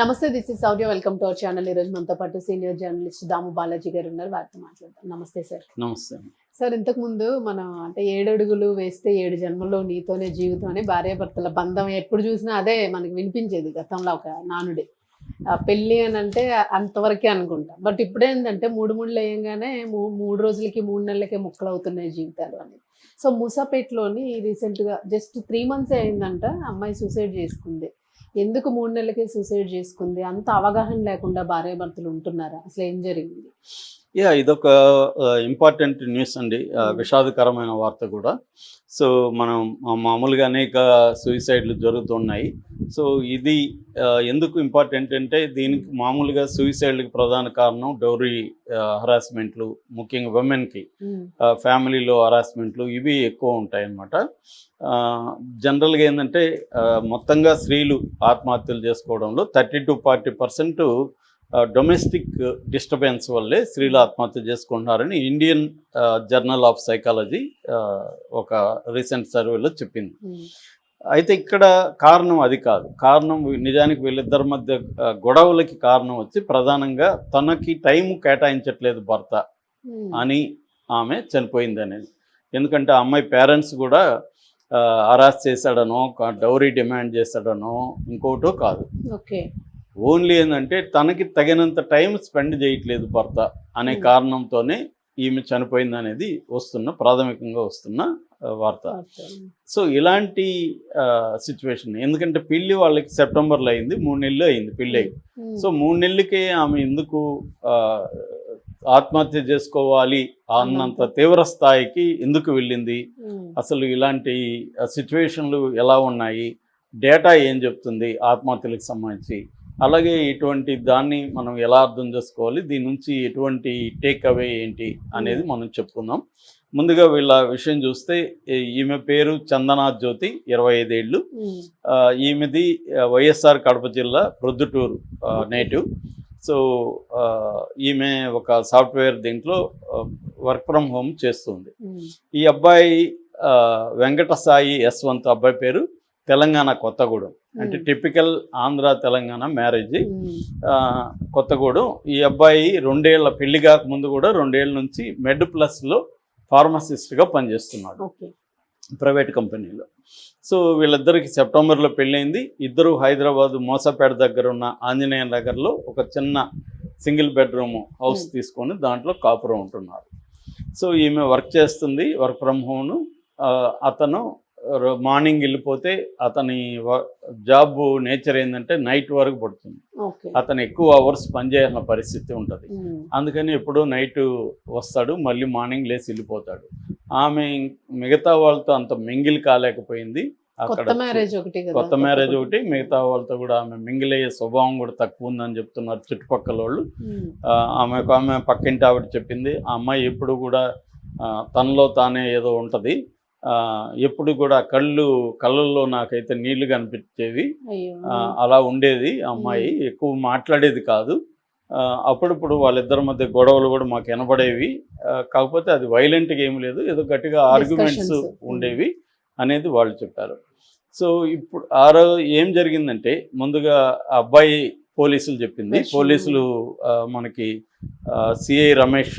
నమస్తే this is Sourya welcome to our channel ఈ రోజు మనతో పాటు సీనియర్ జర్నలిస్ట్ దాము బాలాజీ గారు ఉన్నారు. వారితో మాట్లాడతాం నమస్తే సార్ నమస్తే. సార్ ఇంతకు ముందు మనం అంటే ఏడు అడుగులు వేస్తే ఏడు జన్మల్లో నీతోనే జీవితం అని భార్యాభర్తల బంధం ఎప్పుడు చూసినా అదే మనకి వినిపించేది గతంలో ఒక నానుడి. పెళ్ళి అని అంటే అంతవరకే అనుకుంటా. బట్ ఇప్పుడు ఏంటంటే మూడు మూడులు వేయంగానే మూడు రోజులకి మూడు నెలలకే ముక్కలు అవుతున్నాయి జీవితాలు అని. సో మూసాపేటలోని రీసెంట్గా జస్ట్ త్రీ మంత్స్ అయిందంట అమ్మాయి సూసైడ్ చేసుకుంది. ఎందుకు మూడు నెలలకే సూసైడ్ చేసుకుంది? అంత అవగాహన లేకుండా భార్యాభర్తలు ఉంటున్నారా? అసలు ఏం జరిగింది? యా ఇదొక ఇంపార్టెంట్ న్యూస్ అండి. విషాదకరమైన వార్త కూడా. సో మనం మామూలుగా అనేక సూసైడ్లు జరుగుతున్నాయి. సో ఇది ఎందుకు ఇంపార్టెంట్ అంటే దీనికి మామూలుగా సూసైడ్కి ప్రధాన కారణం డౌరీ హరాస్మెంట్లు ముఖ్యంగా ఉమెన్కి ఉమ్, ఫ్యామిలీలో హరాస్మెంట్లు ఇవి ఎక్కువ ఉంటాయి అన్నమాట జనరల్గా ఏంటంటే మొత్తంగా స్త్రీలు ఆత్మహత్యలు చేసుకోవడంలో thirty to forty percent domestic disturbance వల్లే స్త్రీలు ఆత్మహత్య చేసుకుంటున్నారని ఇండియన్ జర్నల్ ఆఫ్ సైకాలజీ ఒక రీసెంట్ సర్వేలో చెప్పింది. ఉమ్, అయితే ఇక్కడ కారణం అది కాదు. కారణం నిజానికి వీళ్ళిద్దరి మధ్య గొడవలకి కారణం వచ్చి ప్రధానంగా తనకి టైం కేటాయించట్లేదు భర్త ఉమ్, అని ఆమె చనిపోయింది అనేది. ఎందుకంటే అమ్మాయి పేరెంట్స్ కూడా అరాస్ చేశాడనో డౌరీ డిమాండ్ చేశాడనో ఇంకోటో కాదు. ఓకే. ఓన్లీ ఏంటంటే తనకి తగినంత టైం స్పెండ్ చేయట్లేదు భర్త అనే Hmm. కారణంతోనే ఈమె చనిపోయింది అనేది వస్తున్న ప్రాథమికంగా వస్తున్న వార్త. సో ఇలాంటి సిచ్యువేషన్ ఎందుకంటే పెళ్ళి వాళ్ళకి సెప్టెంబర్లో అయింది మూడు నెలలు అయింది పెళ్ళి. అయ్యి ఉమ్, సో మూడు నెలలకే ఆమె ఎందుకు ఆత్మహత్య చేసుకోవాలి అన్నంత తీవ్ర స్థాయికి ఎందుకు వెళ్ళింది? ఉమ్, అసలు ఇలాంటి సిచ్యువేషన్లు ఎలా ఉన్నాయి? డేటా ఏం చెప్తుంది ఆత్మహత్యలకు సంబంధించి? అలాగే ఇటువంటి దాన్ని మనం ఎలా అర్థం చేసుకోవాలి? దీని నుంచి ఎటువంటి టేక్ అవే ఏంటి అనేది మనం చెప్పుకుందాం. ముందుగా వీళ్ళ విషయం చూస్తే ఈమె పేరు చందనా జ్యోతి ఇరవై ఐదేళ్ళు. ఈమెది వైఎస్ఆర్ కడప జిల్లా ప్రొద్దుటూరు నేటివ్. సో ఈమె ఒక సాఫ్ట్వేర్ దీంట్లో వర్క్ ఫ్రమ్ హోమ్ చేస్తుంది. ఈ అబ్బాయి వెంకట సాయి యశ్వంత్ అబ్బాయి పేరు. తెలంగాణ కొత్తగూడెం. అంటే టిపికల్ ఆంధ్ర తెలంగాణ మ్యారేజ్. కొత్తగూడెం. ఈ అబ్బాయి రెండేళ్ళ పెళ్ళి కాక ముందు కూడా రెండేళ్ళ నుంచి మెడ్ ప్లస్లో ఫార్మసిస్ట్గా పనిచేస్తున్నాడు. ప్రైవేట్ కంపెనీలో. సో వీళ్ళిద్దరికి సెప్టెంబర్లో పెళ్ళైంది ఇద్దరు హైదరాబాద్ మోసపేట దగ్గర ఉన్న ఆంజనేయ నగర్లో ఒక చిన్న సింగిల్ బెడ్రూమ్ హౌస్. తీసుకొని దాంట్లో కాపురం ఉంటున్నారు. సో ఈమె వర్క్ చేస్తుంది వర్క్ ఫ్రమ్ హోమ్. అతను మార్నింగ్ వెళ్ళిపోతే అతని జాబ్ నేచర్ ఏంటంటే నైట్ వరకు పడుతుంది. అతను ఎక్కువ అవర్స్ పనిచేయాల్సిన పరిస్థితి ఉంటుంది. అందుకని ఎప్పుడో నైట్ వస్తాడు మళ్ళీ మార్నింగ్ లేచి వెళ్ళిపోతాడు. ఆమె మిగతా వాళ్ళతో అంత మింగిల్ కాలేకపోయింది అక్కడ. మ్యారేజ్ ఒకటి కొత్త మ్యారేజ్ ఒకటి మిగతా వాళ్ళతో కూడా ఆమె మింగిల్ అయ్యే స్వభావం కూడా తక్కువ ఉందని చెప్తున్నారు చుట్టుపక్కల వాళ్ళు. ఉమ్, ఆ, ఆమెకు ఆమె పక్కింటి ఆవిడ చెప్పింది ఆ అమ్మాయి ఎప్పుడు కూడా తనలో తానే ఏదో ఉంటుంది. ఎప్పుడు కూడా కళ్ళు కళ్ళల్లో నాకైతే నీళ్ళు కనిపించేవి అలా ఉండేది ఆ అమ్మాయి. ఎక్కువ మాట్లాడేది కాదు. అప్పుడప్పుడు వాళ్ళిద్దరి మధ్య గొడవలు కూడా మాకు వినపడేవి. కాకపోతే అది వైలెంట్గా ఏమి లేదు. ఏదో గట్టిగా ఆర్గ్యుమెంట్స్. ఉండేవి అనేది వాళ్ళు చెప్పారు. సో ఇప్పుడు ఆ రోజు ఏం జరిగిందంటే ముందుగా అబ్బాయి పోలీసులు చెప్పింది. పోలీసులు మనకి సిఐ రమేష్.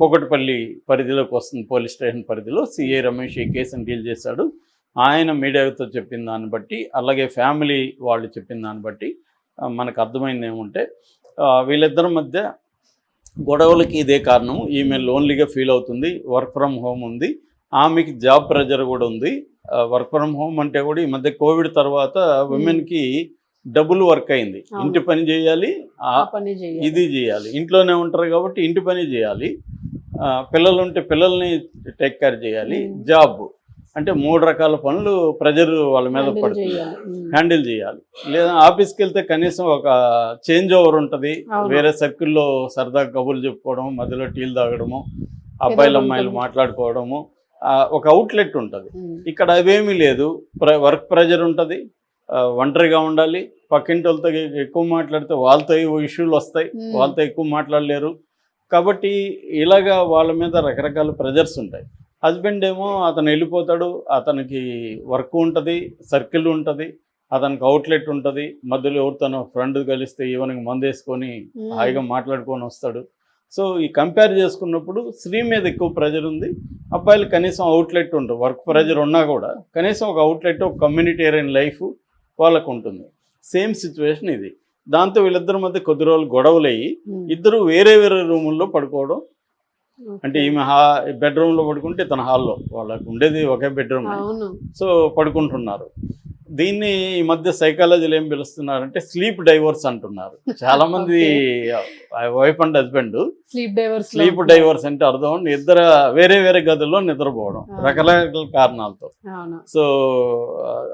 కోకటిపల్లి పరిధిలోకి వస్తుంది పోలీస్ స్టేషన్ పరిధిలో. సిఐ రమేష్ ఈ కేసును డీల్ చేశాడు. ఆయన మీడియాతో చెప్పిన దాన్ని బట్టి అలాగే ఫ్యామిలీ వాళ్ళు చెప్పిన దాన్ని బట్టి మనకు అర్థమైంది ఏమంటే వీళ్ళిద్దరి మధ్య గొడవలకి ఇదే కారణం. ఈమె లోన్లీగా ఫీల్ అవుతుంది వర్క్ ఫ్రమ్ హోమ్ ఉంది. ఆమెకి జాబ్ ప్రెజర్ కూడా ఉంది. వర్క్ ఫ్రమ్ హోమ్ అంటే కూడా ఈ మధ్య కోవిడ్ తర్వాత ఉమెన్కి డబుల్ వర్క్ అయింది. ఇంటి పని చేయాలి ఇది చేయాలి. ఇంట్లోనే ఉంటారు కాబట్టి ఇంటి పని చేయాలి. పిల్లలు ఉంటే పిల్లల్ని టేక్ కేర్ చేయాలి. జాబ్ అంటే మూడు రకాల పనులు ప్రెజర్ వాళ్ళ మీద పడుతుంది. హ్యాండిల్ చేయాలి. లేదా ఆఫీస్కి వెళ్తే కనీసం ఒక చేంజ్ ఓవర్ ఉంటుంది. వేరే సర్కిల్లో సరదా కబుర్లు చెప్పుకోవడం మధ్యలో టీలు తాగడము అబ్బాయిలు అమ్మాయిలు. మాట్లాడుకోవడము ఒక అవుట్లెట్ ఉంటుంది. ఇక్కడ అవేమీ లేదు. ప్ర వర్క్ ప్రెజర్ ఉంటుంది. ఒంటరిగా ఉండాలి. పక్కింటి వాళ్ళతో ఎక్కువ మాట్లాడితే వాళ్ళతో ఇష్యూలు వస్తాయి. వాళ్ళతో ఎక్కువ మాట్లాడలేరు. కాబట్టి ఇలాగా వాళ్ళ మీద రకరకాల ప్రెజర్స్ ఉంటాయి. హస్బెండ్ ఏమో అతను వెళ్ళిపోతాడు అతనికి వర్క్ ఉంటుంది సర్కిల్ ఉంటుంది అతనికి అవుట్లెట్ ఉంటుంది. మధ్యలో ఎవరితోనో ఫ్రెండ్ కలిస్తే ఈవెనింగ్ మందు వేసుకొని ఉమ్. హాయిగా మాట్లాడుకొని వస్తాడు. సో ఈ కంపేర్ చేసుకున్నప్పుడు స్త్రీ మీద ఎక్కువ ప్రెజర్ ఉంది. అబ్బాయిలు కనీసం అవుట్లెట్ ఉంటుంది వర్క్ ప్రెజర్ ఉన్నా కూడా కనీసం ఒక అవుట్లెట్ ఒక కమ్యూనిటేరియన్ లైఫ్ వాళ్ళకు ఉంటుంది సేమ్ సిచ్యువేషన్ ఇది. దాంతో వీళ్ళిద్దరి మధ్య కొద్ది రోజులు గొడవలు అయ్యి ఉమ్. ఇద్దరు వేరే వేరే రూముల్లో పడుకోవడం. అంటే ఈమె హా బెడ్రూమ్లో పడుకుంటే తన హాల్లో వాళ్ళకు ఉండేది ఒకే బెడ్రూమ్ సో పడుకుంటున్నారు. దీన్ని ఈ మధ్య సైకాలజీలో ఏం పిలుస్తున్నారంటే స్లీప్ డైవర్స్ అంటున్నారు. చాలా మంది wife and husband sleep divorce sleep divorce అంటే అర్థం ఇద్దరు వేరే వేరే గదుల్లో నిద్రపోవడం. రకరకాల కారణాలతో. సో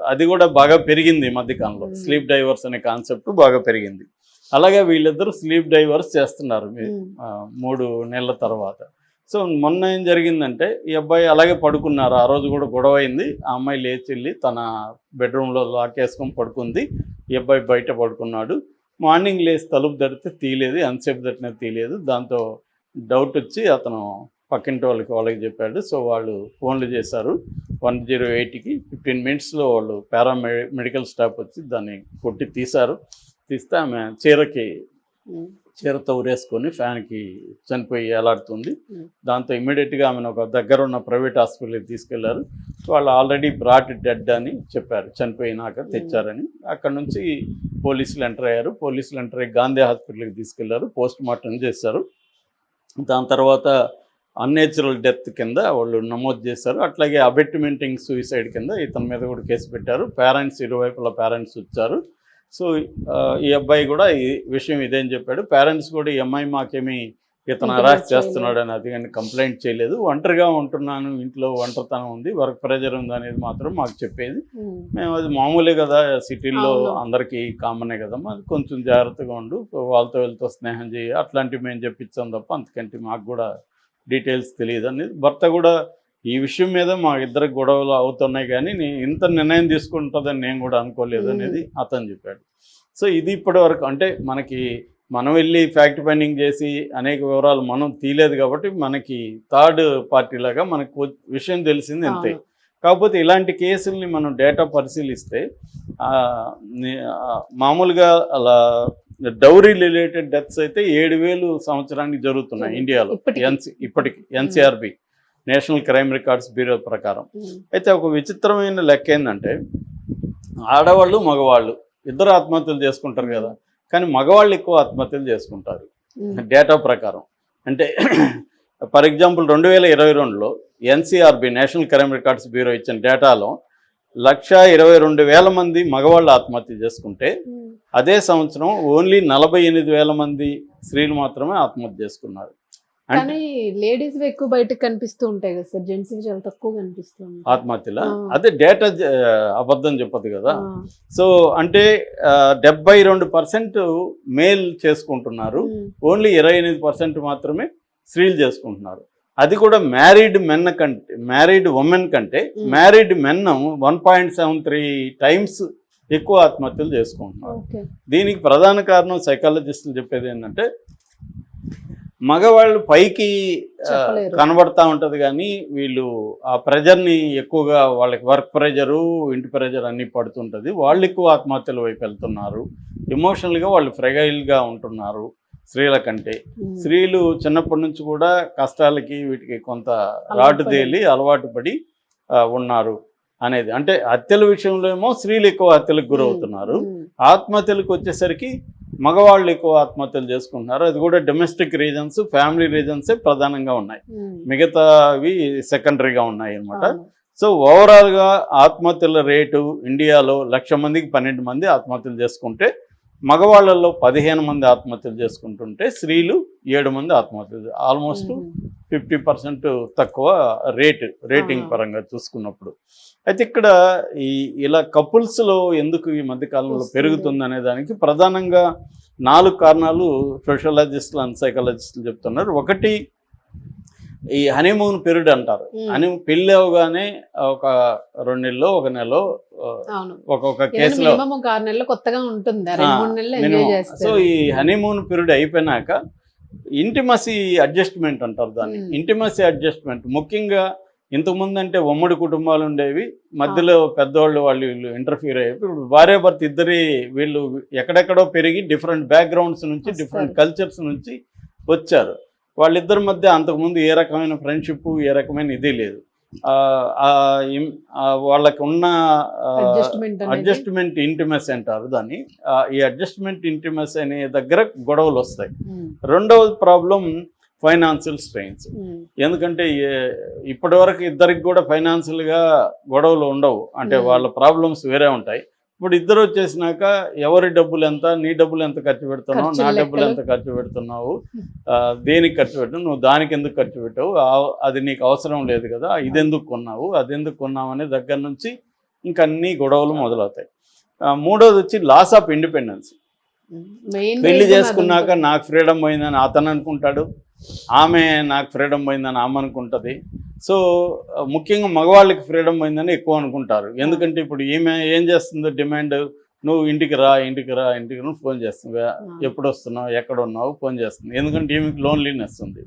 అది కూడా బాగా పెరిగింది ఈ మధ్య కాలంలో. స్లీప్ డైవర్స్ అనే కాన్సెప్ట్ బాగా పెరిగింది. అలాగే వీళ్ళిద్దరు స్లీప్ డైవర్స్ చేస్తున్నారు. మూడు నెలల తర్వాత. సో మొన్న ఏం జరిగిందంటే ఈ అబ్బాయి అలాగే పడుకున్నారు. ఆ రోజు కూడా గొడవ అయింది ఆ అమ్మాయి లేచి వెళ్ళి తన బెడ్రూమ్లో లాక్ వేసుకొని పడుకుంది. ఈ అబ్బాయి బయట పడుకున్నాడు. మార్నింగ్ లేచి తలుపు తడితే తీయలేదు. ఎంతసేపు తట్టినా తీయలేదు. దాంతో డౌట్ వచ్చి అతను పక్కింటి వాళ్ళకి వాళ్ళకి చెప్పాడు. సో వాళ్ళు ఫోన్లు చేశారు. వన్ జీరో ఎయిట్కి ఫిఫ్టీన్ మినిట్స్లో వాళ్ళు పారామె మెడికల్ స్టాఫ్ వచ్చి దాన్ని కొట్టి తీశారు. తీస్తే ఆమె చీరకి చీరతో ఉరేసుకొని ఫ్యాన్కి చనిపోయి ఎలాడుతుంది. దాంతో ఇమ్మీడియట్గా ఆమెను ఒక దగ్గర ఉన్న ప్రైవేట్ హాస్పిటల్కి తీసుకెళ్ళారు. వాళ్ళు ఆల్రెడీ బ్రాట్ డెడ్ అని చెప్పారు. చనిపోయినాక తెచ్చారని. అక్కడ నుంచి పోలీసులు ఎంటర్ అయ్యారు. పోలీసులు ఎంటర్ అయ్యి గాంధీ హాస్పిటల్కి తీసుకెళ్ళారు. పోస్ట్ మార్టం చేశారు. దాని తర్వాత అన్నేచురల్ డెత్ కింద వాళ్ళు నమోదు చేశారు. అట్లాగే అబెట్మెంటింగ్ సూసైడ్ కింద ఇతని మీద కూడా కేసు పెట్టారు. పేరెంట్స్ ఇరువైపుల పేరెంట్స్ వచ్చారు. సో ఈ అబ్బాయి కూడా ఈ విషయం ఇదేం చెప్పాడు పేరెంట్స్ కూడా ఈ అమ్మాయి మాకేమీ ఇతను అరెస్ట్ చేయలేదు. చేస్తున్నాడు అని అది కానీ కంప్లైంట్ చేయలేదు ఒంటరిగా ఉంటున్నాను ఇంట్లో ఒంటరితనం ఉంది వర్క్ ప్రెజర్ ఉంది అనేది మాత్రం మాకు చెప్పేది. మేము అది మామూలే కదా సిటీల్లో. అందరికీ కామనే కదమ్మా అది కొంచెం జాగ్రత్తగా ఉండు వాళ్ళతో వీళ్ళతో స్నేహం చేయి అట్లాంటివి మేము చెప్పించాం తప్ప అంతకంటే మాకు కూడా డీటెయిల్స్ తెలియదు అనేది భర్త కూడా ఈ విషయం మీద మా ఇద్దరికి గొడవలు అవుతున్నాయి కానీ నీ- ఇంత నిర్ణయం తీసుకుంటుందని నేను కూడా అనుకోలేదు అనేది అతను చెప్పాడు. సో ఇది ఇప్పటి వరకు అంటే మనకి మనం వెళ్ళి ఫ్యాక్ట్ ఫైండింగ్ చేసి అనేక వివరాలు మనం తీయలేదు కాబట్టి మనకి థర్డ్ పార్టీ లాగా మనకు విషయం తెలిసింది అంతే. కాకపోతే ఇలాంటి కేసుల్ని మనం డేటా పరిశీలిస్తే మామూలుగా అలా డౌరీ రిలేటెడ్ డెత్స్ అయితే ఏడు వేలు సంవత్సరానికి జరుగుతున్నాయి ఇండియాలో. ఎన్సి ఇప్పటికి NCRB. National Crime Records Bureau ప్రకారం. అయితే ఒక విచిత్రమైన లెక్క ఏంటంటే ఆడవాళ్ళు మగవాళ్ళు ఇద్దరు ఆత్మహత్యలు చేసుకుంటారు కదా కానీ మగవాళ్ళు ఎక్కువ ఆత్మహత్యలు చేసుకుంటారు. డేటా ప్రకారం అంటే ఫర్ ఎగ్జాంపుల్ రెండు వేల ఇరవై రెండులో NCRB National Crime Records Bureau ఇచ్చిన డేటాలో లక్ష ఇరవై రెండు వేల మంది మగవాళ్ళు ఆత్మహత్య చేసుకుంటే. అదే సంవత్సరం ఓన్లీ నలభై ఎనిమిది వేల మంది స్త్రీలు మాత్రమే ఆత్మహత్య చేసుకున్నారు కానీ లేడీస్ ఎక్కువ బయటకు కనిపిస్తూ ఉంటాయి కదా సార్ జెంట్స్ చాలా తక్కువ కనిపిస్తూ ఉంటాయి. ఆత్మహత్యల. అదే డేటా అబద్ధం చెప్పదు కదా. సో అంటే డెబ్బై రెండు పర్సెంట్ మేల్ చేసుకుంటున్నారు. ఓన్లీ ఇరవై ఎనిమిది పర్సెంట్ మాత్రమే స్త్రీలు చేసుకుంటున్నారు అది కూడా మ్యారీడ్ మెన్ కంటే మ్యారీడ్ ఉమెన్ కంటే. Married men one point seven three times ఎక్కువ ఆత్మహత్యలు చేసుకుంటున్నారు దీనికి ప్రధాన కారణం సైకాలజిస్టులు చెప్పేది ఏంటంటే మగవాళ్ళు పైకి. కనబడతా ఉంటది కానీ వీళ్ళు ఆ ప్రెజర్ని ఎక్కువగా వాళ్ళకి వర్క్ ప్రెజరు ఇంటి ప్రెజర్ అన్నీ పడుతుంటది వాళ్ళు ఎక్కువ ఆత్మహత్యల వైపు వెళ్తున్నారు ఎమోషనల్గా వాళ్ళు ఫ్రెగైల్గా ఉంటున్నారు స్త్రీల కంటే. స్త్రీలు చిన్నప్పటి నుంచి కూడా కష్టాలకి వీటికి కొంత రాటు. తేలి అలవాటు పడి ఉన్నారు అనేది అంటే హత్యల విషయంలో ఏమో స్త్రీలు ఎక్కువ హత్యలకు గురవుతున్నారు. ఆత్మహత్యలకు వచ్చేసరికి మగవాళ్ళు ఎక్కువ ఆత్మహత్యలు చేసుకుంటున్నారు అది కూడా డొమెస్టిక్ రీజన్స్ ఫ్యామిలీ రీజన్సే ప్రధానంగా ఉన్నాయి. మిగతావి సెకండరీగా ఉన్నాయి అన్నమాట అవును. సో ఓవరాల్గా ఆత్మహత్యల రేటు ఇండియాలో లక్ష మందికి పన్నెండు మంది ఆత్మహత్యలు చేసుకుంటే మగవాళ్ళల్లో పదిహేను మంది ఆత్మహత్యలు చేసుకుంటుంటే స్త్రీలు ఏడు మంది ఆత్మహత్యలు ఆల్మోస్ట్. ఫిఫ్టీ పర్సెంట్ తక్కువ రేట్ రేటింగ్. పరంగా చూసుకున్నప్పుడు. అయితే ఇక్కడ ఈ ఇలా కపుల్స్లో ఎందుకు ఈ మధ్య కాలంలో వస్తుంది. పెరుగుతుంది అనే దానికి ప్రధానంగా నాలుగు కారణాలు సోషలాజిస్టులు అండ్ సైకాలజిస్టులు చెప్తున్నారు. ఒకటి ఈ హనీమూన్ పీరియడ్ అంటారు. ఉమ్. హనీ పెళ్ళి అవగానే ఒక రెండు నెలలో ఒక నెలలో ఒక్కొక్క కేసులో కొత్తగా ఉంటుంది. సో ఈ హనీమూన్ పీరియడ్ అయిపోయినాక ఇంటిమసీ అడ్జస్ట్మెంట్ అంటారు దాన్ని. Hmm. ఇంటిమసీ అడ్జస్ట్మెంట్ ముఖ్యంగా ఇంతకుముందు అంటే ఉమ్మడి కుటుంబాలు ఉండేవి మధ్యలో పెద్దవాళ్ళు వాళ్ళు వీళ్ళు ఇంటర్ఫీర్ అయ్యి ఇప్పుడు భార్య భర్త ఇద్దరి వీళ్ళు ఎక్కడెక్కడో పెరిగి డిఫరెంట్ బ్యాక్గ్రౌండ్స్ నుంచి. డిఫరెంట్ కల్చర్స్ నుంచి వచ్చారు. వాళ్ళిద్దరి మధ్య అంతకుముందు ఏ రకమైన ఫ్రెండ్షిప్ ఏ రకమైన ఇది లేదు. వాళ్ళకు ఉన్న అడ్జస్ట్మెంట్ అడ్జస్ట్మెంట్ ఇంటిమసీ అంటారు దాన్ని. ఈ అడ్జస్ట్మెంట్ ఇంటిమసీ అనే దగ్గర గొడవలు వస్తాయి. రెండవ ప్రాబ్లం ఫైనాన్షియల్ స్ట్రెయిన్స్ ఎందుకంటే ఏ- ఇప్పటివరకు ఇద్దరికి కూడా ఫైనాన్షియల్గా గొడవలు ఉండవు. అంటే Hmm. వాళ్ళ ప్రాబ్లమ్స్ వేరే ఉంటాయి. ఇప్పుడు ఇద్దరు వచ్చేసినాక ఎవరి డబ్బులు ఎంత నీ డబ్బులు ఎంత ఖర్చు పెడుతున్నావు నా డబ్బులు. ఎంత ఖర్చు పెడుతున్నావు దేనికి ఖర్చు పెట్టావు నువ్వు దానికి ఎందుకు ఖర్చు పెట్టావు అది నీకు అవసరం లేదు కదా ఇది ఎందుకు కొన్నావు అది ఎందుకు కొన్నావు అనే దగ్గర నుంచి ఇంకా అన్ని గొడవలు మొదలవుతాయి. మూడోది వచ్చి లాస్ ఆఫ్ ఇండిపెండెన్స్ పెళ్ళి చేసుకున్నాక నాకు ఫ్రీడమ్ పోయిందని అతను అనుకుంటాడు ఆమె నాకు ఫ్రీడమ్ పోయిందని ఆమె అనుకుంటుంది సో ముఖ్యంగా మగవాళ్ళకి ఫ్రీడమ్ పోయిందని ఎక్కువ అనుకుంటారు. ఎందుకంటే ఇప్పుడు ఈమె ఏం చేస్తుందో డిమాండ్ నువ్వు ఇంటికి రా ఇంటికి రా ఇంటికి రా ఫోన్ చేస్తుంది. ఎప్పుడు వస్తున్నావు ఎక్కడ ఉన్నావు ఫోన్ చేస్తుంది. ఎందుకంటే ఈమెకి లోన్లీనెస్ ఉంది.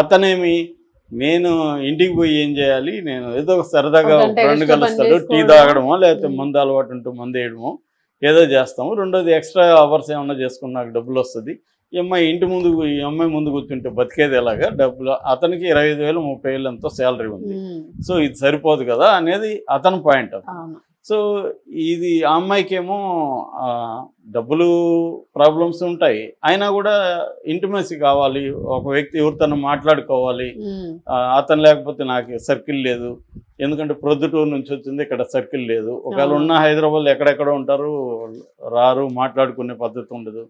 అతనేమి నేను ఇంటికి పోయి ఏం చేయాలి? నేను ఏదో ఒక సరదాగా ఫ్రెండ్ కలుస్తాడు టీ? తాగడమో లేకపోతే. మందు అలవాటు ఉంటూ మందు వేయడమో ఏదో చేస్తాము. రెండోది ఎక్స్ట్రా అవర్స్ ఏమన్నా చేసుకుని నాకు డబ్బులు వస్తుంది. ఈ అమ్మాయి ఇంటి ముందు ఈ అమ్మాయి ముందు కూర్చుంటే బతికేది ఎలాగా? డబ్బులు. అతనికి ఇరవై ఐదు వేలు ముప్పై వేలు ఎంతో శాలరీ ఉంది. సో ఇది సరిపోదు కదా అనేది అతని పాయింట్ సో ఇది ఆ అమ్మాయికేమో ఆ, డబ్బులు ప్రాబ్లమ్స్ ఉంటాయి. అయినా కూడా ఇంటిమసీ కావాలి. ఒక వ్యక్తి ఎవరితో మాట్లాడుకోవాలి. అతను లేకపోతే నాకు సర్కిల్ లేదు. ఎందుకంటే ప్రొద్దుటూరు నుంచి వచ్చింది ఇక్కడ సర్కిల్ లేదు ఒకవేళ. ఉన్న హైదరాబాద్ ఎక్కడెక్కడ ఉంటారు రారు మాట్లాడుకునే పద్ధతి ఉండదు.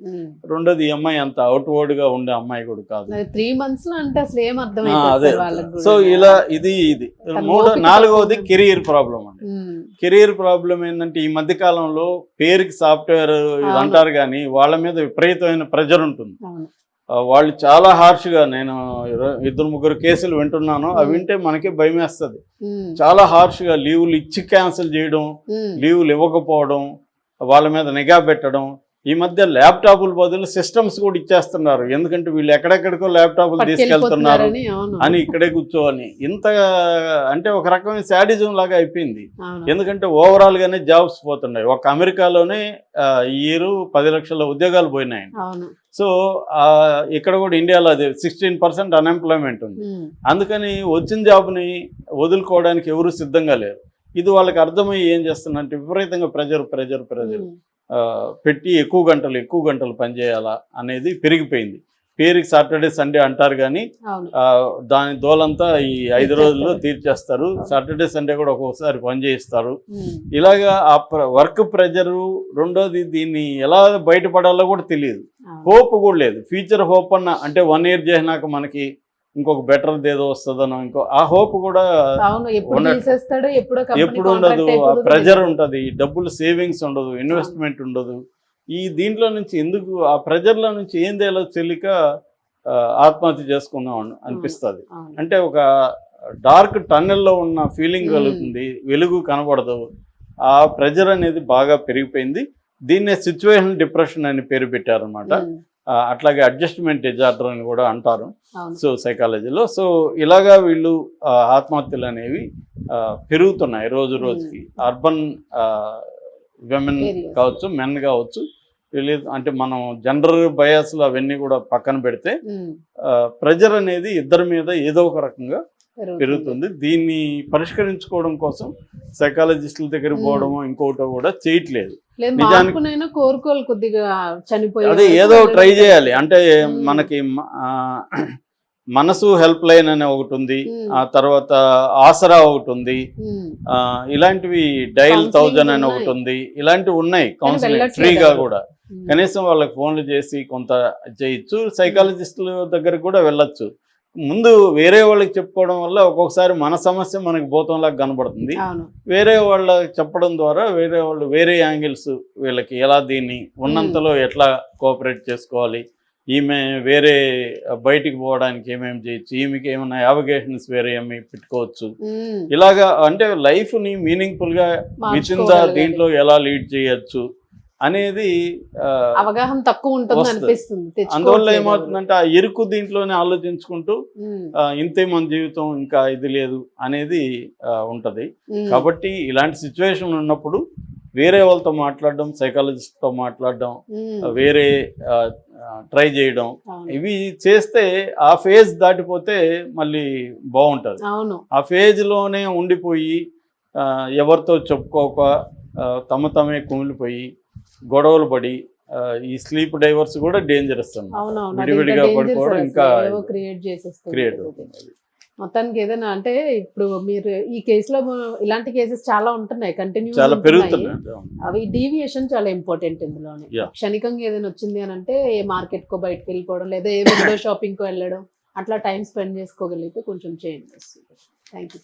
రెండోది ఈ అమ్మాయి అంత అవుట్గా ఉండే అమ్మాయి కూడా కాదు త్రీ మంత్స్లో అంటే అసలు ఏం అర్థం ఆ, అదే. సో ఇలా ఇది ఇది మూడో నాలుగవది. కెరీర్ ప్రాబ్లం అండి. కెరీర్ ప్రాబ్లం ఏంటంటే ఈ మధ్య కాలంలో పేరుకి సాఫ్ట్వేర్. అంటారు కానీ వాళ్ళ మీద విపరీతమైన ప్రెజర్ ఉంటుంది వాళ్ళు చాలా హార్ష్గా నేను ఇద్దరు ముగ్గురు కేసులు వింటున్నాను. అవి. వింటే మనకి భయం వేస్తుంది. చాలా హార్ష్గా లీవులు ఇచ్చి క్యాన్సిల్ చేయడం. లీవులు ఇవ్వకపోవడం వాళ్ళ మీద నిఘా పెట్టడం. ఈ మధ్య ల్యాప్టాప్ల బదులు సిస్టమ్స్ కూడా ఇచ్చేస్తున్నారు. ఎందుకంటే వీళ్ళు ఎక్కడెక్కడికో ల్యాప్టాప్లు తీసుకెళ్తున్నారు అని ఇక్కడే కూర్చోని ఇంత అంటే ఒక రకమైన శాడిజం లాగా అయిపోయింది. ఎందుకంటే ఓవరాల్ గానే జాబ్స్ పోతున్నాయి. ఒక అమెరికాలోనే ఈ ఇయర్ పది లక్షల ఉద్యోగాలు పోయినాయి సో ఇక్కడ కూడా ఇండియాలో అది సిక్స్టీన్ పర్సెంట్ అన్ఎంప్లాయ్మెంట్ ఉంది ఉమ్. అందుకని వచ్చిన జాబ్ని వదులుకోవడానికి ఎవరు సిద్ధంగా లేరు ఇది వాళ్ళకి అర్థమయ్యి ఏం చేస్తుందంటే విపరీతంగా ప్రెజర్ ప్రెజర్ ప్రెజర్. పెట్టి ఎక్కువ గంటలు ఎక్కువ గంటలు పనిచేయాలా అనేది పెరిగిపోయింది పేరుకి సాటర్డే సండే అంటారు కానీ దాని దోలంతా ఈ ఐదు. రోజుల్లో తీర్చేస్తారు. సాటర్డే సండే కూడా ఒక్కొక్కసారి పని చేయిస్తారు. ఇలాగా ఆ వర్క్ ప్రెజరు రెండోది దీన్ని ఎలా బయటపడాలో కూడా తెలియదు. హోప్ కూడా లేదు. ఫ్యూచర్ హోప్ అన్న అంటే వన్ ఇయర్ చేసినాక మనకి ఇంకొక బెటర్ ఏదో వస్తుందనో ఇంకో ఆ హోప్ కూడా ఎప్పుడు ఉండదు. ఆ ప్రెజర్ ఉంటుంది. డబ్బులు సేవింగ్స్ ఉండదు. ఇన్వెస్ట్మెంట్ ఉండదు. ఈ దీంట్లో నుంచి ఎందుకు ఆ ప్రెజర్లో నుంచి ఏం తేలో తెలియక ఆత్మహత్య చేసుకుందాం అన్- అనిపిస్తుంది. అంటే ఒక డార్క్ టన్నెల్లో ఉన్న ఫీలింగ్. కలుగుతుంది వెలుగు కనబడదు. ఆ ప్రెజర్ అనేది బాగా పెరిగిపోయింది. దీన్నే సిచ్యువేషన్ డిప్రెషన్ అని పేరు పెట్టారనమాట. అట్లాగే అడ్జస్ట్మెంట్ డిజార్డర్ అని కూడా అంటారు సో సైకాలజీలో. సో ఇలాగా వీళ్ళు ఆత్మహత్యలు అనేవి పెరుగుతున్నాయి రోజు రోజుకి. Urban women. కావచ్చు మెన్ కావచ్చు. వీళ్ళు అంటే మనం జెండర్ బయాస్లు అవన్నీ కూడా పక్కన పెడితే. ప్రెజర్ అనేది ఇద్దరి మీద ఏదో ఒక రకంగా పెరుగుతుంది. దీన్ని పరిష్కరించుకోవడం కోసం సైకాలజిస్టుల దగ్గర మ్మ్. పోవడమో ఇంకోటో కూడా చేయట్లేదు కోరుకోవాలి కొద్దిగా చనిపోయి అదే ఏదో ట్రై చేయాలి అంటే. మనకి మనసు హెల్ప్ లైన్ అనే ఒకటి ఉంది. ఆ తర్వాత ఆసరా ఒకటి ఉంది. ఇలాంటివి డైల్ థౌజండ్ అని. ఒకటి ఉంది. ఇలాంటివి ఉన్నాయి కౌన్సిలింగ్ ఫ్రీగా. కూడా. కనీసం వాళ్ళకి ఫోన్లు చేసి కొంత చేయొచ్చు. సైకాలజిస్టుల దగ్గర కూడా వెళ్ళొచ్చు. ముందు వేరే వాళ్ళకి చెప్పుకోవడం వల్ల ఒక్కొక్కసారి మన సమస్య మనకి భూతంలాగా కనబడుతుంది. వేరే వాళ్ళకి చెప్పడం ద్వారా వేరే వాళ్ళు వేరే యాంగిల్స్ వీళ్ళకి ఎలా దీన్ని ఉన్నంతలో ఎట్లా కోఆపరేట్ చేసుకోవాలి. ఈమె వేరే బయటికి పోవడానికి ఏమేమి చేయొచ్చు? ఈమెకి ఏమైనా యావిగేషన్స్ వేరే ఏమి పెట్టుకోవచ్చు. ఇలాగా అంటే లైఫ్ని మీనింగ్ఫుల్గా విత్ ఇన్ ద మార్చుకోగలగాలి. దీంట్లో ఎలా లీడ్ చేయొచ్చు అనేది అవగాహన తక్కువ ఉంటుంది. అనిపిస్తుంది. అందువల్ల ఏమవుతుందంటే ఆ ఇరుకు దీంట్లోనే ఆలోచించుకుంటూ ఇంతే మన జీవితం ఇంకా ఇది లేదు అనేది ఉంటది. కాబట్టి ఇలాంటి సిచ్యువేషన్ ఉన్నప్పుడు వేరే వాళ్ళతో మాట్లాడడం సైకాలజిస్ట్తో మాట్లాడడం వేరే ట్రై చేయడం. ఇవి చేస్తే ఆ ఫేజ్ దాటిపోతే మళ్ళీ బాగుంటుంది. ఆ ఫేజ్లోనే ఉండిపోయి ఎవరితో చెప్పుకోక తమ తమే కుమిలిపోయి గొడవలు పడి ఈ స్లీప్ డైవర్స్ కూడా డేంజరస్ విడివిడిగా పడుకోవడం ఇంకా క్రియేట్ క్రియేట్ మొత్తానికి ఏదైనా అంటే ఇప్పుడు మీరు ఈ కేసులో ఇలాంటి కేసెస్ చాలా ఉంటున్నాయి కంటిన్యూ చాలా పెరుగుతున్నాయి. అవి డీవియేషన్ చాలా ఇంపార్టెంట్ ఇందులోనే. క్షణికంగా ఏదైనా వచ్చింది అని అంటే ఏ మార్కెట్ కో బయటకు వెళ్ళిపోవడం లేదా ఏ విండో షాపింగ్ కో వెళ్ళడం అట్లా టైం స్పెండ్ చేసుకోగలిగితే కొంచెం చేంజ్ వస్తుంది థ్యాంక్ యూ